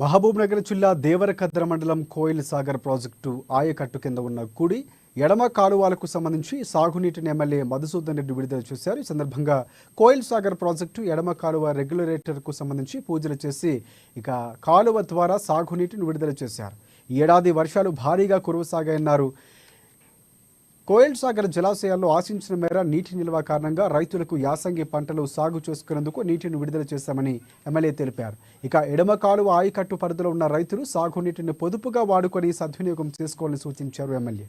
మహబూబ్ నగర్ జిల్లా దేవరకద్ర మండలం కోయిల్ సాగర్ ప్రాజెక్టు ఆయకట్టు కింద ఉన్న కుడి ఎడమ కాలువలకు సంబంధించి సాగునీటిని ఎమ్మెల్యే మధుసూదన్ రెడ్డి విడుదల చేశారు. ఈ సందర్భంగా కోయిల్ సాగర్ ప్రాజెక్టు ఎడమ కాలువ రెగ్యులేటర్కు సంబంధించి పూజలు చేసి ఇక కాలువ ద్వారా సాగునీటిని విడుదల చేశారు. ఈ ఏడాది వర్షాలు భారీగా కురవసాగాయన్నారు. కోయల్ సాగర్ జలాశయాల్లో ఆశించిన మేర నీటి నిల్వ కారణంగా రైతులకు యాసంగి పంటలు సాగు చేసుకునేందుకు నీటిని విడుదల చేశామని ఎమ్మెల్యే తెలిపారు. ఇక ఎడమ కాలువ ఆయకట్టు పరిధిలో ఉన్న రైతులు సాగునీటిని పొదుపుగా వాడుకొని సద్వినియోగం చేసుకోవాలని సూచించారు ఎమ్మెల్యే.